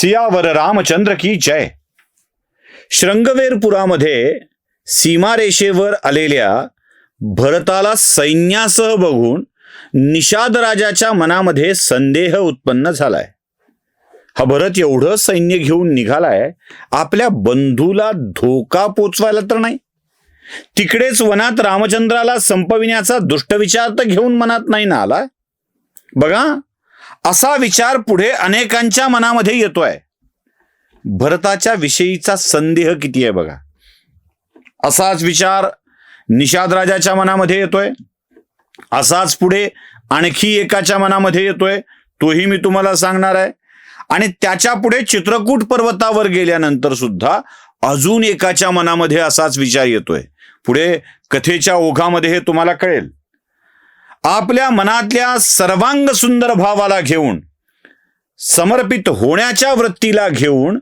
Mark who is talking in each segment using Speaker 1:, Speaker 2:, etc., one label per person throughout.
Speaker 1: सियावर रामचंद्र की जय. श्रंगवेरपुरामध्ये सीमारेषेवर आलेल्या भरताला सैन्यासह बघून निषाद राजाच्या मनामध्ये संदेह उत्पन्न झालाय. हा भरत एवढं सैन्य घेऊन निघालाय आपल्या बंधूला धोका पोचवायला तर नाही. तिकडेच वनात रामचंद्राला संपविण्याचा दुष्टविचार तर घेऊन मनात नाही ना आला बघा असा विचार पुढे अनेकांच्या मनामध्ये येतोय. भरताच्या विषयीचा संदेह किती आहे बघा. असाच विचार निषाद राजाच्या मनामध्ये येतोय. असाच पुढे आणखी एकाच्या मनामध्ये येतोय. तोही मी तुम्हाला सांगणार आहे. आणि त्याच्या पुढे चित्रकूट पर्वतावर गेल्यानंतर सुद्धा अजून एकाच्या मनामध्ये असाच विचार येतोय. पुढे कथेच्या ओघामध्ये हे तुम्हाला कळेल. आपल्या मनातल्या सर्वांग सुंदर भावाला घेऊन समर्पित होण्याच्या वृत्तीला घेऊन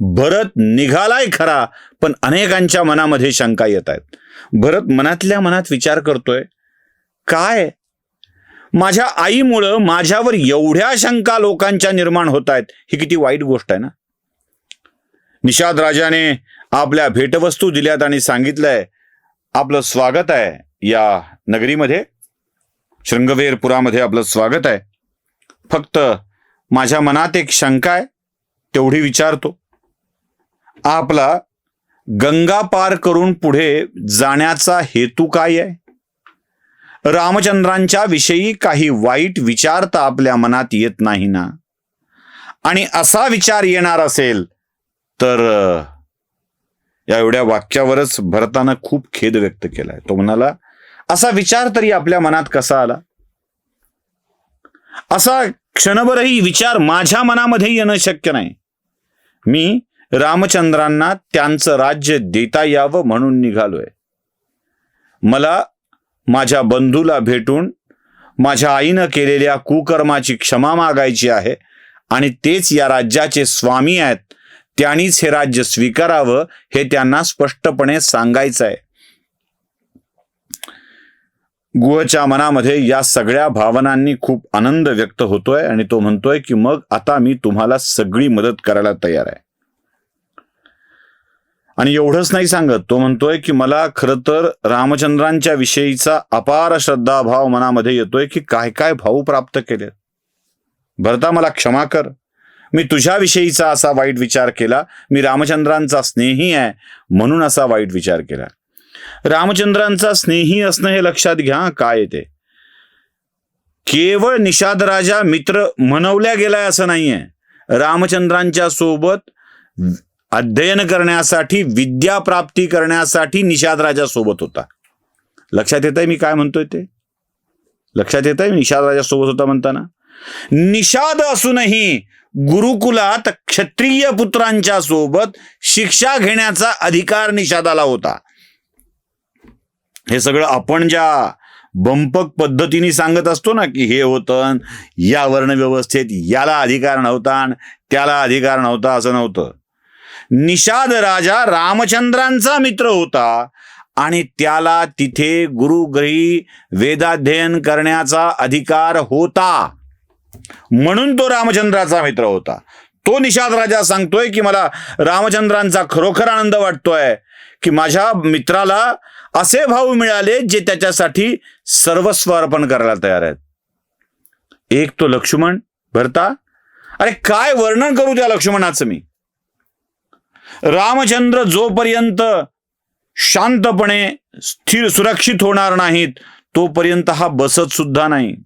Speaker 1: भरत निघालाय खरा पण अनेकांच्या मनामध्ये शंका येत आहेत. भरत मनातल्या मनात विचार करतोय काय? माझ्या आईमुळं माझ्यावर एवढ्या शंका लोकांच्या निर्माण होत आहेत ही किती वाईट गोष्ट आहे ना? निषाद राजाने आपल्या भेटवस्तू दिल्यात आणि सांगितलंय आपलं स्वागत आहे या नगरीमध्ये. शृंगवेरपुरामध्ये आपलं स्वागत आहे. फक्त माझ्या मनात एक शंका आहे तेवढी विचारतो. आपला गंगा पार करून पुढे जाण्याचा हेतू काय आहे? रामचंद्रांच्या विषयी काही वाईट विचार तर आपल्या मनात येत नाही ना? आणि असा विचार येणार असेल तर या एवढ्या वाक्यावरच भरतानं खूप खेद व्यक्त केलाय. तो म्हणाला असा विचार तरी आपल्या मनात कसा आला? असा क्षणभरही विचार माझ्या मनामध्ये येणं शक्य नाही. मी रामचंद्रांना त्यांचं राज्य देता यावं म्हणून निघालोय. मला माझ्या बंधूला भेटून माझ्या आईनं केलेल्या कुकर्माची क्षमा मागायची आहे आणि तेच या राज्याचे स्वामी आहेत. त्यांनीच हे राज्य स्वीकारावं हे त्यांना स्पष्टपणे सांगायचं आहे गुहच्या मनामध्ये या सगळ्या भावनांनी खूप आनंद व्यक्त होतोय आणि तो म्हणतोय की मग आता मी तुम्हाला सगळी मदत करायला तयार आहे. आणि एवढंच नाही सांगत तो म्हणतोय की मला खरं तर रामचंद्रांच्या विषयीचा अपार श्रद्धाभाव मनामध्ये येतोय की काय काय भाऊ प्राप्त केले? भरता मला क्षमा कर. मी तुझ्याविषयीचा असा वाईट विचार केला. मी रामचंद्रांचा स्नेही आहे म्हणून असा वाईट विचार केला. रामचंद्रांचा स्नेही असणं हे लक्षात घ्या काय येते केवळ निषाद राजा मित्र म्हणवल्या गेलाय असं नाहीये. रामचंद्रांच्या सोबत अध्ययन करण्यासाठी विद्या प्राप्ती करण्यासाठी निषाद राजा सोबत होता. लक्षात येत आहे मी काय म्हणतोय ते? लक्षात येत आहे निषाद राजा सोबत होता म्हणताना? निषाद असूनही गुरुकुलात क्षत्रिय पुत्रांच्या सोबत शिक्षा घेण्याचा अधिकार निषादाला होता. हे सगळं आपण ज्या बंपक पद्धतीने सांगत असतो ना की हे होतं या वर्ण व्यवस्थेत याला अधिकार नव्हता आणि त्याला अधिकार नव्हता असं नव्हतं. निषाद राजा रामचंद्रांचा मित्र होता आणि त्याला तिथे गुरुग्रही वेदाध्ययन करण्याचा अधिकार होता. म्हणून तो रामचंद्राचा मित्र होता. तो निषाद राजा सांगतोय की मला रामचंद्रांचा खरोखर आनंद वाटतोय की माझ्या मित्राला असे भाऊ मिळाले जे त्याच्यासाठी सर्वस्व अर्पण करायला तयार आहेत. एक तो लक्ष्मण भरता. अरे काय वर्णन करू त्या लक्ष्मणाचं मी? रामचंद्र जोपर्यंत शांतपणे स्थिर सुरक्षित होणार नाहीत तोपर्यंत हा बसत सुद्धा नाही.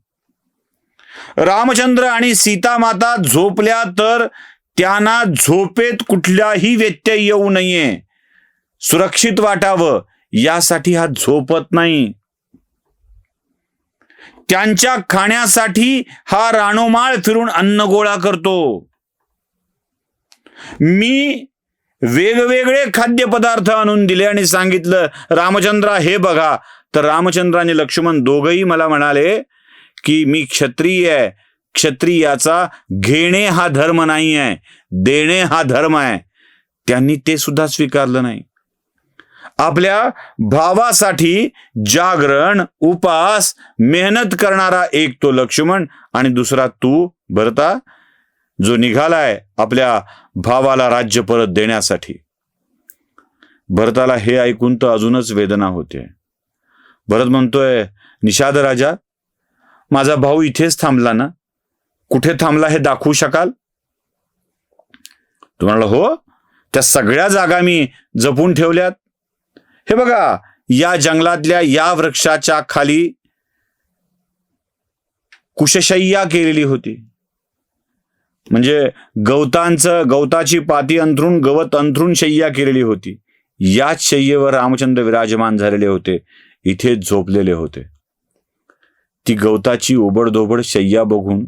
Speaker 1: रामचंद्र आणि सीता माता झोपल्या तर त्यांना झोपेत कुठलाही व्यत्यय येऊ नये. सुरक्षित वाटावं. यासाठी हा झोपत नाही. त्यांच्या खाण्यासाठी हा राणोमाळ फिरून अन्न गोळा करतो. मी वेगवेगळे खाद्यपदार्थ आणून दिले आणि सांगितलं रामचंद्रा हे बघा. तर रामचंद्र आणि लक्ष्मण दोघही मला म्हणाले की मी क्षत्रिय आहे. क्षत्रियाचा घेणे हा धर्म नाही आहे देणे हा धर्म आहे. त्यांनी ते सुद्धा स्वीकारलं नाही. आपल्या भावासाठी जागरण उपास मेहनत करणारा एक तो लक्ष्मण आणि दुसरा तू भरता जो निघालाय आपल्या भावाला राज्य परत देण्यासाठी. भरताला हे ऐकून तर अजूनच वेदना होते. भरत म्हणतोय निषाद राजा माझा भाऊ इथेच थांबला ना? कुठे थांबला हे दाखवू शकाल? तुम्हाला हो त्या सगळ्या जागा मी जपून ठेवल्यात. हे बघा या जंगलातल्या या वृक्षाच्या खाली कुशशय्या केलेली होती. म्हणजे गवतांचं गवताची पाती अंथरून गवत अंथरून शय्या केलेली होती. याच शय्येवर रामचंद्र विराजमान झालेले होते. इथे झोपलेले होते. ती गवताची ओबडधोबड शय्या बघून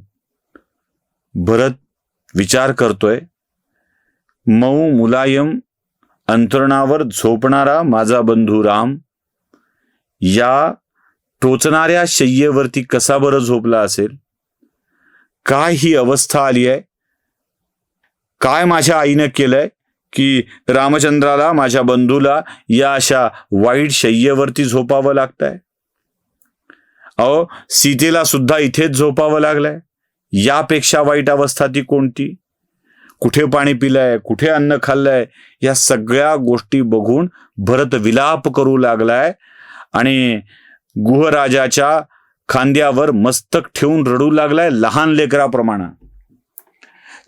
Speaker 1: भरत विचार करतोय मऊ मुलायम अंतरणावर झोपणारा माझा बंधू राम या टोचणाऱ्या शय्येवरती कसा बरं झोपला असेल? काय ही अवस्था आली आहे? काय माझ्या आईनं केलंय की रामचंद्राला माझ्या बंधूला या अशा वाईट शय्येवरती झोपावं लागतंय? अहो सीतेला सुद्धा इथेच झोपावं लागलंय. यापेक्षा वाईट अवस्था ती कोणती? कुठे पाणी पिलंय कुठे अन्न खाल्लंय या सगळ्या गोष्टी बघून भरत विलाप करू लागलाय आणि गुहराजाच्या खांद्यावर मस्तक ठेवून रडू लागलाय लहान लेकराप्रमाणे.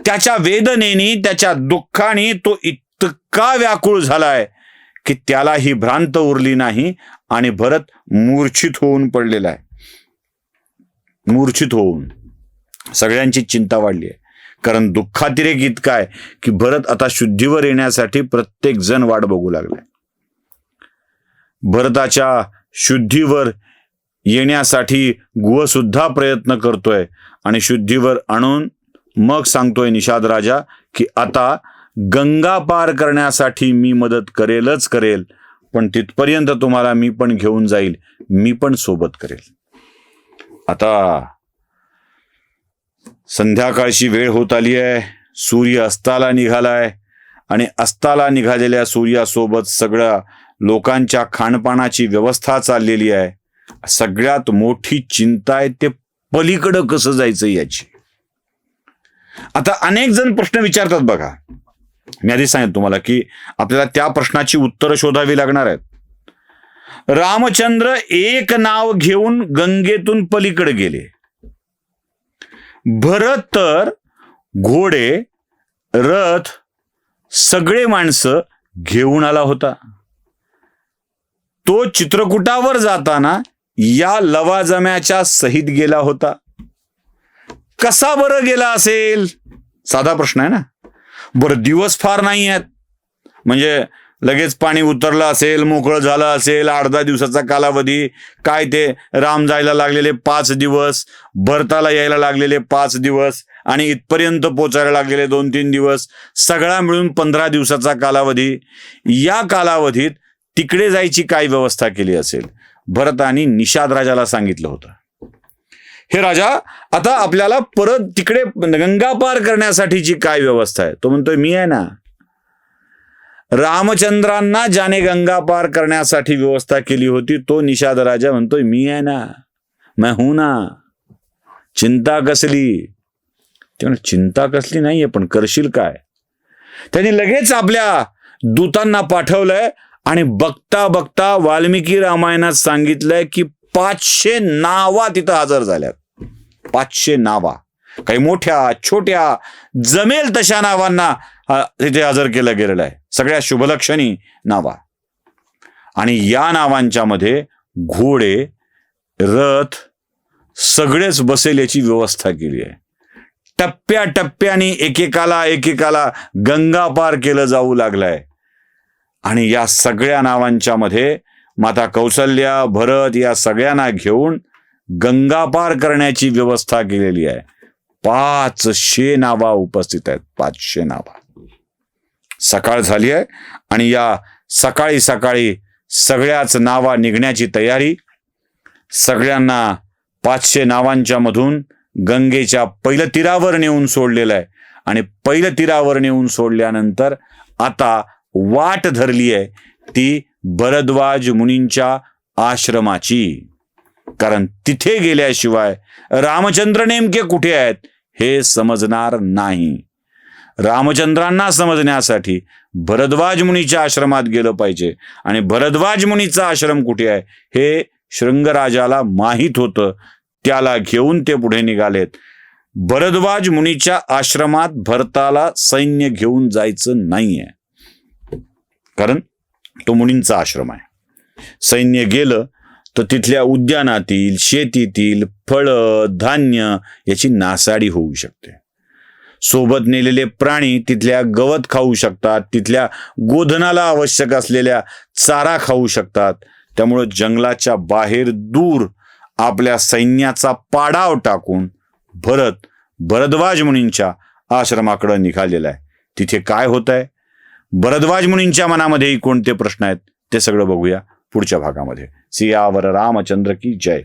Speaker 1: त्याच्या वेदनेनी त्याच्या दुःखाने तो इतका व्याकुळ झालाय की त्याला ही भ्रांत उरली नाही आणि भरत मूर्छित होऊन पडलेला आहे मूर्छित होऊन. सगळ्यांची चिंता वाढली आहे कारण दुःखातिरेक इतका आहे की भरत आता शुद्धीवर येण्यासाठी प्रत्येक जण वाट बघू लागलाय. भरताच्या शुद्धीवर येण्यासाठी गुह सुद्धा प्रयत्न करतोय आणि शुद्धीवर आणून मग सांगतोय निषाद राजा की आता गंगा पार करण्यासाठी मी मदत करेलच करेल पण तिथपर्यंत तुम्हाला मी पण घेऊन जाईल मी पण सोबत करेल. आता संध्याकाळची वेळ होत आली आहे. सूर्य अस्ताला निघालाय आणि अस्ताला निघालेल्या सूर्यासोबत सगळ्या लोकांच्या खाणपानाची व्यवस्था चाललेली आहे. सगळ्यात मोठी चिंता आहे ते पलीकडं कसं जायचं याची. आता अनेक जण प्रश्न विचारतात बघा. मी आधी सांगितलं तुम्हाला की आपल्याला त्या प्रश्नाची उत्तरं शोधावी लागणार आहेत. रामचंद्र एक नाव घेऊन गंगेतून पलीकडे गेले. भरत तर घोडे रथ सगळे माणसं घेऊन आला होता. तो चित्रकूटावर जाताना या लवाजम्याच्या सहित गेला होता. कसा बरं गेला असेल? साधा प्रश्न आहे ना? बरं दिवस फार नाही आहेत म्हणजे लगेच पाणी उतरलं असेल मोकळं झालं असेल अर्धा दिवसाचा कालावधी काय ते राम जायला लागलेले पाच दिवस भरताला यायला लागलेले पाच दिवस आणि इथपर्यंत पोचायला लागलेले दोन तीन दिवस सगळा मिळून पंधरा दिवसाचा कालावधी. या कालावधीत तिकडे जायची काय व्यवस्था केली असेल? भरतानी निषाद राजाला सांगितलं होतं. हे राजा आता आपल्याला परत तिकडे गंगा पार करण्यासाठीची काय व्यवस्था आहे? तो म्हणतोय मी आहे ना. रामचंद्रांना ज्याने गंगा पार करण्यासाठी व्यवस्था केली होती तो निषाद राजा म्हणतोय मी आहे ना मैं हूं ना चिंता कसली? चिंता कसली नाहीये पण करशील काय? त्यांनी लगेच आपल्या दूतांना पाठवलंय आणि बघता बघता वाल्मिकी रामायणात सांगितलंय की पाचशे नावा तिथं हजर झाल्यात. पाचशे नावा. काही मोठ्या छोट्या जमेल तशा नावांना हा तिथे हजर केलं गेलेलं आहे. सगळ्या शुभलक्षणी नावा. आणि या नावांच्या मध्ये घोडे रथ सगळेच बसेल याची व्यवस्था केली आहे. टप्प्या टप्प्याने एकेकाला एकेकाला गंगा पार केलं जाऊ लागलंय. आणि या सगळ्या नावांच्या मध्ये माता कौसल्या भरत या सगळ्यांना घेऊन गंगा पार करण्याची व्यवस्था केलेली आहे. पाचशे नावा उपस्थित आहेत. पाचशे नावा. सकाळ झाली आहे आणि या सकाळी सकाळी सगळ्याच नावा निघण्याची तयारी. सगळ्यांना पाचशे नावांच्या मधून गंगेच्या पहिल्या तीरावर नेऊन सोडलेलं आहे. आणि पहिल्या तीरावर नेऊन सोडल्यानंतर आता वाट धरली आहे ती भरद्वाज मुनींच्या आश्रमाची. कारण तिथे गेल्याशिवाय रामचंद्र नेमके कुठे आहेत हे समजणार नाही. रामचंद्रांना समजण्यासाठी भरद्वाज मुनीच्या आश्रमात गेलं पाहिजे. आणि भरद्वाज मुनीचा आश्रम कुठे आहे? हे शृंगराजाला माहीत होतं. त्याला घेऊन ते पुढे निघालेत. भरद्वाज मुनीच्या आश्रमात भरताला सैन्य घेऊन जायचं नाहीये. कारण तो मुनींचा आश्रम आहे. सैन्य गेलं तर तिथल्या उद्यानातील शेतीतील फळं धान्य याची नासाडी होऊ शकते. सोबत नेलेले प्राणी तिथल्या गवत खाऊ शकतात तिथल्या गोधनाला आवश्यक असलेल्या चारा खाऊ शकतात. त्यामुळं जंगलाच्या बाहेर दूर आपल्या सैन्याचा पाडाव टाकून भरत भरद्वाज मुनींच्या आश्रमाकडे निघालेला आहे. तिथे काय होत आहे भरद्वाज मुनींच्या मनामध्येही कोणते प्रश्न आहेत? ते सगळं बघूया पुढच्या भागामध्ये. सियावर रामचंद्र की जय?